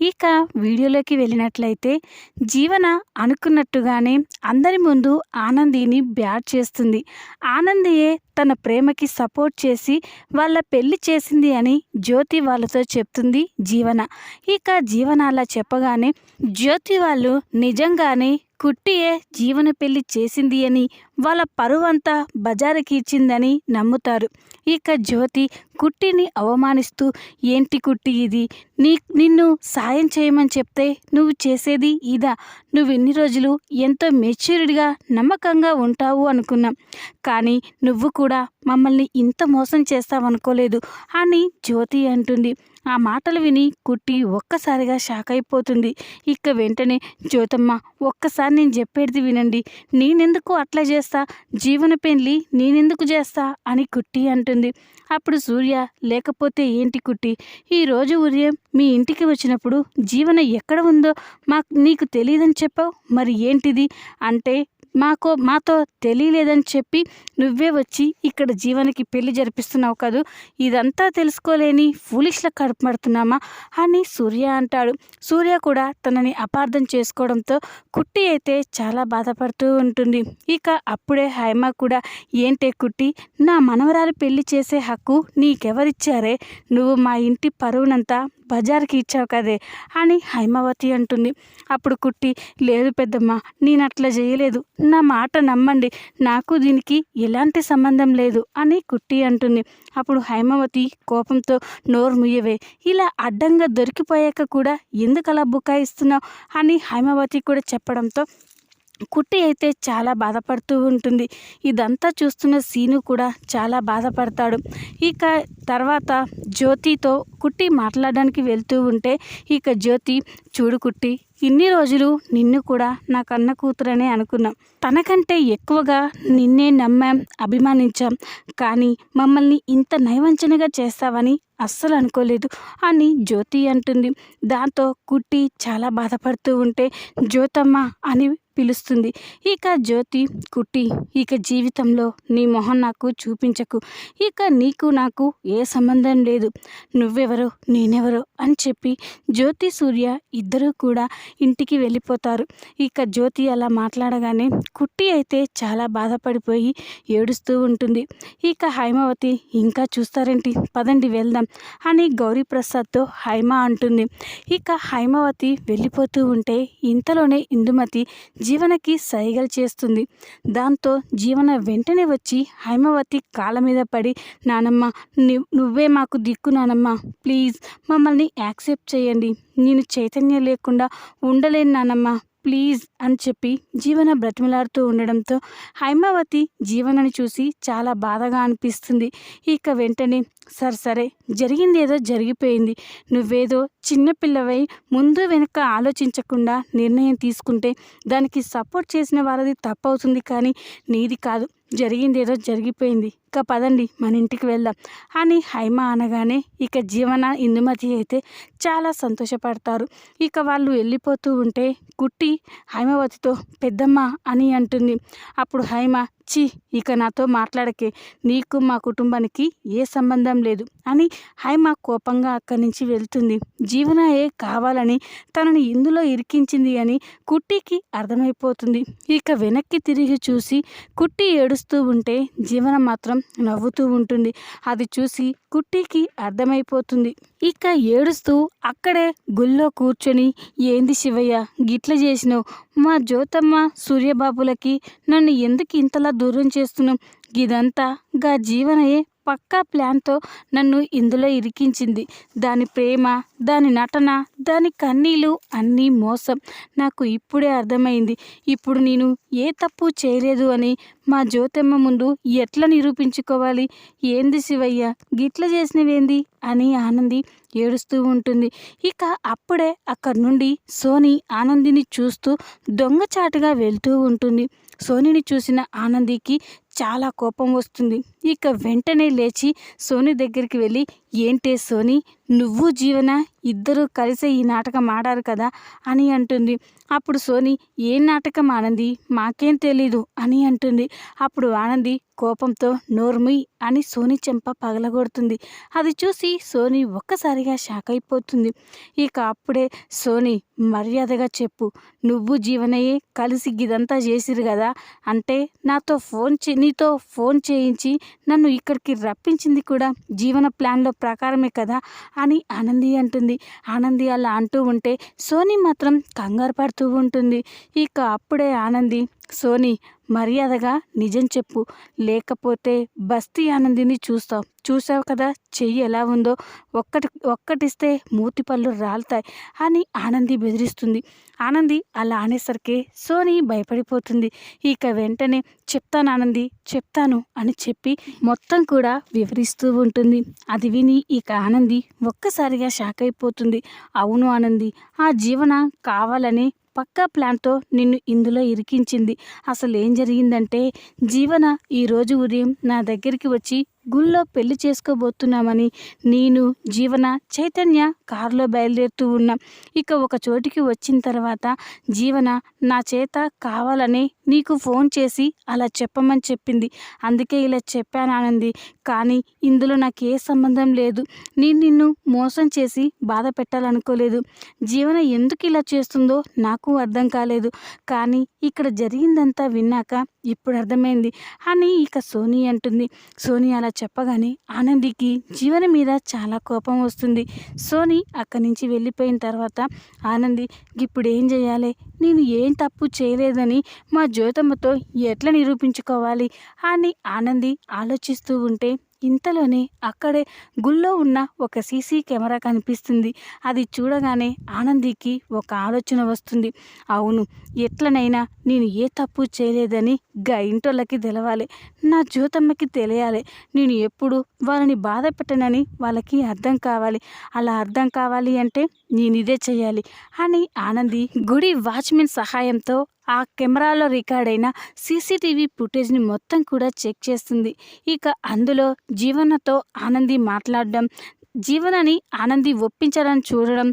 ఇక వీడియోలోకి వెళ్ళినట్లయితే జీవన అనుకున్నట్టుగానే అందరి ముందు ఆనందిని బ్యాట్ చేస్తుంది. ఆనందియే తన ప్రేమకి సపోర్ట్ చేసి వాళ్ళ పెళ్ళి చేసింది అని జ్యోతి వాళ్ళతో చెప్తుంది జీవన. ఇక జీవన అలా చెప్పగానే జ్యోతి వాళ్ళు నిజంగానే కుట్టియే జీవన పెళ్ళి చేసింది అని వాళ్ళ పరువంతా బజారుకి ఇచ్చిందని నమ్ముతారు. ఇక జ్యోతి కుట్టిని అవమానిస్తూ ఏంటి కుట్టి ఇది? నీ నిన్ను సాయం చేయమని చెప్తే నువ్వు చేసేది ఇదా? నువ్వు ఇన్ని రోజులు ఎంతో మెచ్యూర్డ్గా నమ్మకంగా ఉంటావు అనుకున్నాం. కానీ నువ్వు కూడా మమ్మల్ని ఇంత మోసం చేస్తావనుకోలేదు అని జ్యోతి అంటుంది. ఆ మాటలు విని కుట్టి ఒక్కసారిగా షాక్ అయిపోతుంది. ఇక వెంటనే జ్యోతమ్మ ఒక్కసారి నేను చెప్పేది వినండి. నేనెందుకు అట్లా చేస్తా? జీవన పెళ్ళి నేనెందుకు చేస్తా? అని కుట్టి అంటుంది. అప్పుడు సూర్య లేకపోతే ఏంటి కుట్టి? ఈరోజు ఉదయం మీ ఇంటికి వచ్చినప్పుడు జీవన ఎక్కడ ఉందో మాకు నీకు తెలియదని చెప్పావు? మరి ఏంటిది? అంటే మాకో మాతో తెలియలేదని చెప్పి నువ్వే వచ్చి ఇక్కడ జీవనకి పెళ్ళి జరిపిస్తున్నావు కదూ. ఇదంతా తెలుసుకోలేని ఫూలిష్లా కడుపుమడుతున్నామా అని సూర్య అంటాడు. సూర్య కూడా తనని అపార్థం చేసుకోవడంతో కుట్టి అయితే చాలా బాధపడుతూ ఉంటుంది. ఇక అప్పుడే హైమ కూడా ఏంటే కుట్టి నా మనవరాలు పెళ్ళి చేసే హక్కు నీకెవరిచ్చారే? నువ్వు మా ఇంటి పరువునంతా బజార్కి ఇచ్చావు కదే అని హైమావతి అంటుంది. అప్పుడు కుట్టి లేదు పెద్దమ్మ నేను అట్లా చేయలేదు. నా మాట నమ్మండి. నాకు దీనికి ఎలాంటి సంబంధం లేదు అని కుట్టి అంటుంది. అప్పుడు హైమావతి కోపంతో నోరు ముయ్యవే ఇలా అడ్డంగా దొరికిపోయాక కూడా ఎందుకు అలా బుకాయిస్తున్నావు అని హైమావతి కూడా చెప్పడంతో కుట్టి అయితే చాలా బాధపడుతూ ఉంటుంది. ఇదంతా చూస్తున్న సీను కూడా చాలా బాధపడతాడు. ఇక తర్వాత జ్యోతితో కుట్టి మాట్లాడడానికి వెళ్తూ ఉంటే ఇక జ్యోతి చూడు కుట్టి ఇన్ని రోజులు నిన్ను కూడా నా కన్న కూతురనే అనుకున్నాం. తనకంటే ఎక్కువగా నిన్నే నమ్మాం అభిమానించాం. కానీ మమ్మల్ని ఇంత నైవంచనగా చేస్తావని అస్సలు అనుకోలేదు అని జ్యోతి అంటుంది. దాంతో కుట్టి చాలా బాధపడుతూ ఉంటే జ్యోతమ్మ అని పిలుస్తుంది. ఇక జ్యోతి కుట్టి ఇక జీవితంలో నీ మొహం నాకు చూపించకు. ఇక నీకు నాకు ఏ సంబంధం లేదు. నువ్వెవరో నేనెవరో అని చెప్పి జ్యోతి సూర్య ఇద్దరూ కూడా ఇంటికి వెళ్ళిపోతారు. ఇక జ్యోతి అలా మాట్లాడగానే కుట్టి అయితే చాలా బాధపడిపోయి ఏడుస్తూ ఉంటుంది. ఇక హైమావతి ఇంకా చూస్తారేంటి? పదండి వెళ్దాం అని గౌరీప్రసాద్తో హైమ అంటుంది. ఇక హైమావతి వెళ్ళిపోతూ ఉంటే ఇంతలోనే ఇందుమతి జీవనకి సైగలు చేస్తుంది. దాంతో జీవన వెంటనే వచ్చి హైమవతి కాళ్ళ మీద పడి నానమ్మ నువ్వే మాకు దిక్కు నానమ్మ ప్లీజ్ మమ్మల్ని యాక్సెప్ట్ చేయండి నేను చైతన్యం లేకుండా ఉండలేను నానమ్మ. ప్లీజ్ అని చెప్పి జీవన బ్రతిమలాడుతూ ఉండడంతో హైమావతి జీవనని చూసి చాలా బాధగా అనిపిస్తుంది. ఇక వెంటనే సరే సరే జరిగింది ఏదో జరిగిపోయింది. నువ్వేదో చిన్నపిల్లవై ముందు వెనుక ఆలోచించకుండా నిర్ణయం తీసుకుంటే దానికి సపోర్ట్ చేసిన వారిది తప్పవుతుంది కానీ నీది కాదు. జరిగింది ఏదో జరిగిపోయింది. ఇక పదండి మన ఇంటికి వెళ్దాం. అని హైమ అనగానే ఇక జీవన ఇందుమతి అయితే చాలా సంతోషపడతారు. ఇక వాళ్ళు వెళ్ళిపోతూ ఉంటే కుట్టి హైమవతితో పెద్దమ్మ అని అంటుంది. అప్పుడు హైమ చి ఇక నాతో మాట్లాడకే. నీకు మా కుటుంబానికి ఏ సంబంధం లేదు అని హైమ కోపంగా అక్కడి నుంచి వెళ్తుంది. జీవనయే కావాలని తనని ఇందులో ఇరికించింది అని కుట్టికి అర్థమైపోతుంది. ఇక వెనక్కి తిరిగి చూసి కుట్టి ఏడుస్తూ ఉంటే జీవన మాత్రం నవ్వుతూ ఉంటుంది. అది చూసి కుట్టికి అర్థమైపోతుంది. ఇక ఏడుస్తూ అక్కడే గుళ్ళో కూర్చొని ఏంది శివయ్య గిట్ల చేసినావు? మా జ్యోతమ్మ సూర్యబాబులకి నన్ను ఎందుకు ఇంతలా దూరం చేస్తున్నావు? ఇదంతా గా జీవనయే పక్కా ప్లాన్తో నన్ను ఇందులో ఇరికించింది. దాని ప్రేమ దాని నటన దాని కన్నీళ్ళు అన్నీ మోసం. నాకు ఇప్పుడే అర్థమైంది. ఇప్పుడు నేను ఏ తప్పు చేయలేదు అని మా జ్యోతమ్మ ముందు ఎట్లా నిరూపించుకోవాలి? ఏంది శివయ్య? గిట్ల చేసినవేంది? అని ఆనంది ఏడుస్తూ ఉంటుంది. ఇక అప్పుడే అక్కడి నుండి సోని ఆనందిని చూస్తూ దొంగచాటుగా వెళ్తూ ఉంటుంది. సోనిని చూసిన ఆనందికి చాలా కోపం వస్తుంది. ఇక వెంటనే లేచి సోని దగ్గరికి వెళ్ళి ఏంటే సోని నువ్వు జీవన? ఇద్దరు కలిసే ఈ నాటకం ఆడారు కదా అని అంటుంది. అప్పుడు సోని ఏ నాటకం ఆనంది? మాకేం తెలీదు అని అంటుంది. అప్పుడు ఆనంది కోపంతో నోర్మి అని సోని చెంప పగలగొడుతుంది. అది చూసి సోని ఒక్కసారిగా షాక్ అయిపోతుంది ఇక అప్పుడే సోని మర్యాదగా చెప్పు. నువ్వు జీవనయ్యే కలిసి ఇదంతా చేసిరు కదా. అంటే నాతో ఫోన్ చే నీతో ఫోన్ చేయించి నన్ను ఇక్కడికి రప్పించింది కూడా జీవన ప్లాన్లో ప్రకారమే కదా అని ఆనంది అంటుంది. ఆనంది అలా అంటూ ఉంటే సోని మాత్రం కంగారు పడుతూ ఉంటుంది. ఇక అప్పుడే ఆనంది సోని మర్యాదగా నిజం చెప్పు. లేకపోతే బస్తీ ఆనందిని చూస్తావు చూసావు కదా చెయ్యి ఎలా ఉందో. ఒక్కటి ఒక్కటిస్తే మూతి పళ్ళు రాలుతాయి అని ఆనంది బెదిరిస్తుంది. ఆనంది అలా అనేసరికి సోని భయపడిపోతుంది. ఇక వెంటనే చెప్తాను ఆనంది చెప్తాను అని చెప్పి మొత్తం కూడా వివరిస్తూ ఉంటుంది. అది విని ఇక ఆనంది ఒక్కసారిగా షాక్ అయిపోతుంది. అవును ఆనంది ఆ జీవన కావాలని పక్కా ప్లాన్తో నిన్ను ఇందులో ఇరికించింది. అసలు ఏం జరిగిందంటే జీవన ఈరోజు ఉదయం నా దగ్గరికి వచ్చి గుళ్ళో పెళ్ళి చేసుకోబోతున్నామని నేను జీవన చైతన్య కారులో బయలుదేరుతూ ఉన్నాం. ఇక ఒక చోటికి వచ్చిన తర్వాత జీవన నా చేత కావాలని నీకు ఫోన్ చేసి అలా చెప్పమని చెప్పింది. అందుకే ఇలా చెప్పాను ఆనంది కానీ ఇందులో నాకు ఏ సంబంధం లేదు. నేను నిన్ను మోసం చేసి బాధ పెట్టాలనుకోలేదు. జీవన ఎందుకు ఇలా చేస్తుందో నాకు అర్థం కాలేదు. కానీ ఇక్కడ జరిగిందంతా విన్నాక ఇప్పుడు అర్థమైంది అని ఇక సోనీ అంటుంది. సోనీ అలా చెప్పగానే ఆనందికి జీవన మీద చాలా కోపం వస్తుంది. సోనీ అక్కడి నుంచి వెళ్ళిపోయిన తర్వాత ఆనంది ఇప్పుడు ఏం చేయాలి? నేను ఏం తప్పు చేయలేదని మా జ్యోతమ్మతో ఎట్లా నిరూపించుకోవాలి? అని ఆనంది ఆలోచిస్తూ ఉంటే ఇంతలోనే అక్కడే గుళ్ళో ఉన్న ఒక సీసీ కెమెరా కనిపిస్తుంది. అది చూడగానే ఆనందికి ఒక ఆలోచన వస్తుంది. అవును ఎట్లనైనా నేను ఏ తప్పు చేయలేదని గా ఇంటోళ్ళకి తెలవాలి నా జ్యోతమ్మకి తెలియాలి. నేను ఎప్పుడు వాళ్ళని బాధ పెట్టనని వాళ్ళకి అర్థం కావాలి. అలా అర్థం కావాలి అంటే నేను ఇదే చేయాలి అని ఆనంది గుడి వాచ్మెన్ సహాయంతో ఆ కెమెరాలో రికార్డ్ అయిన సీసీటీవీ ఫుటేజ్ని మొత్తం కూడా చెక్ చేస్తుంది. ఇక అందులో జీవనతో ఆనంది మాట్లాడడం జీవనని ఆనంది ఒప్పించడం చూడడం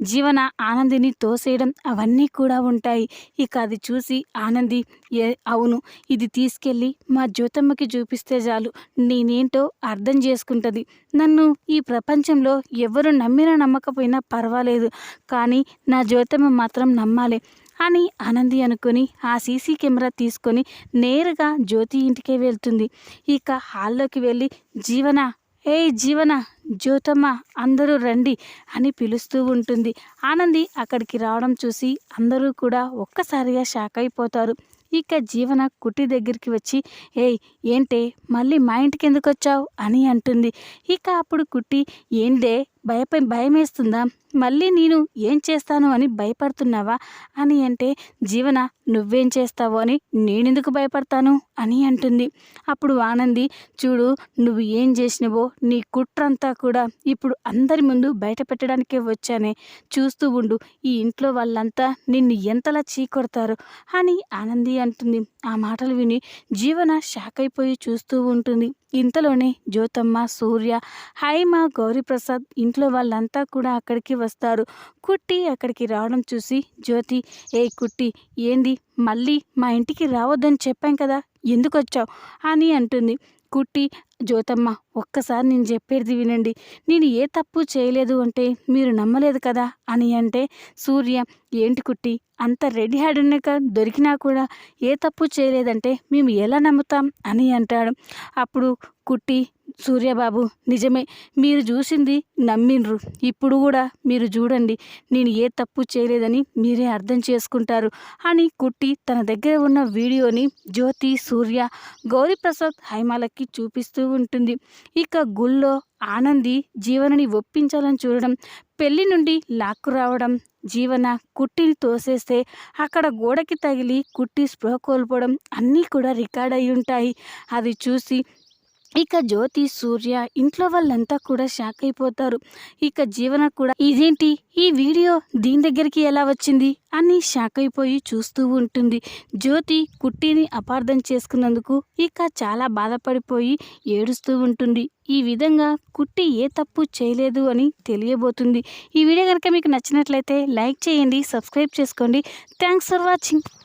జీవన ఆనందిని తోసేయడం అవన్నీ కూడా ఉంటాయి. ఇక అది చూసి ఆనంది ఏ అవును ఇది తీసుకెళ్ళి మా జ్యోతమ్మకి చూపిస్తే చాలు. నేనేంటో అర్థం చేసుకుంటుంది. నన్ను ఈ ప్రపంచంలో ఎవరు నమ్మినా నమ్మకపోయినా పర్వాలేదు. కానీ నా జ్యోతమ్మ మాత్రం నమ్మాలి. అని ఆనంది అనుకుని ఆ సీసీ కెమెరా తీసుకొని నేరుగా జ్యోతి ఇంటికే వెళ్తుంది. ఇక హాల్లోకి వెళ్ళి జీవన ఏ జీవన జ్యోతమ్మ అందరూ రండి అని పిలుస్తూ ఉంటుంది. ఆనంది అక్కడికి రావడం చూసి అందరూ కూడా ఒక్కసారిగా షాక్ అయిపోతారు. ఇక జీవన కుట్టి దగ్గరికి వచ్చి ఏయ్ ఏంటే మళ్ళీ మా ఇంటికి ఎందుకు వచ్చావు? అని అంటుంది. ఇక అప్పుడు కుట్టి ఏందే భయపై భయం వేస్తుందా మళ్ళీ నేను ఏం చేస్తాను అని భయపడుతున్నావా? అని అంటే జీవన నువ్వేం చేస్తావు అని నేనెందుకు భయపడతాను? అని అంటుంది. అప్పుడు ఆనంది చూడు నువ్వు ఏం చేసినవో నీ కుట్రంతా కూడా ఇప్పుడు అందరి ముందు బయట పెట్టడానికే వచ్చానే. చూస్తూ ఉండు ఈ ఇంట్లో వాళ్ళంతా నిన్ను ఎంతలా చీకొడతారు? అని ఆనంది అంటుంది. ఆ మాటలు విని జీవన షాక్ అయిపోయి చూస్తూ ఉంటుంది. ఇంతలోనే జ్యోతమ్మ సూర్య హైమ గౌరీప్రసాద్ ఇంట్లో వాళ్ళంతా కూడా అక్కడికి వస్తారు. కుట్టి అక్కడికి రావడం చూసి జ్యోతి ఏ కుట్టి ఏంది? మళ్ళీ మా ఇంటికి రావద్దని చెప్పాం కదా ఎందుకు వచ్చావు అని అంటుంది. కుట్టి జ్యోతమ్మ ఒక్కసారి నేను చెప్పేది వినండి. నేను ఏ తప్పు చేయలేదు అంటే మీరు నమ్మలేదు కదా? అని అంటే సూర్య ఏంటి కుట్టి? అంత రెడీ హ్యాండ్గా దొరికినా కూడా ఏ తప్పు చేయలేదంటే మేము ఎలా నమ్ముతాం? అని అంటాడు. అప్పుడు కుట్టి సూర్యబాబు నిజమే మీరు చూసింది నమ్మిండ్రు. ఇప్పుడు కూడా మీరు చూడండి నేను ఏ తప్పు చేయలేదని మీరే అర్థం చేసుకుంటారు అని కుట్టి తన దగ్గర ఉన్న వీడియోని జ్యోతి సూర్య గౌరీప్రసాద్ హైమాలకి చూపిస్తూ ఉంటుంది. ఇక గుళ్ళో ఆనంది జీవనని ఒప్పించాలని చూడడం పెళ్ళి నుండి లాక్కు రావడం జీవన కుట్టిని తోసేస్తే అక్కడ గోడకి తగిలి కుట్టి స్పృహ కోల్పోవడం అన్నీ కూడా రికార్డ్ అయి ఉంటాయి. అది చూసి ఇక జ్యోతి సూర్య ఇంట్లో వాళ్ళంతా కూడా షాక్ అయిపోతారు. ఇక జీవన కూడా ఇదేంటి? ఈ వీడియో దీని దగ్గరికి ఎలా వచ్చింది? అని షాక్ అయిపోయి చూస్తూ ఉంటుంది. జ్యోతి కుట్టిని అపార్థం చేసుకున్నందుకు ఇక చాలా బాధపడిపోయి ఏడుస్తూ ఉంటుంది. ఈ విధంగా కుట్టి ఏ తప్పు చేయలేదు అని తెలియబోతుంది. ఈ వీడియో కనుక మీకు నచ్చినట్లయితే లైక్ చేయండి సబ్స్క్రైబ్ చేసుకోండి. Thanks for watching.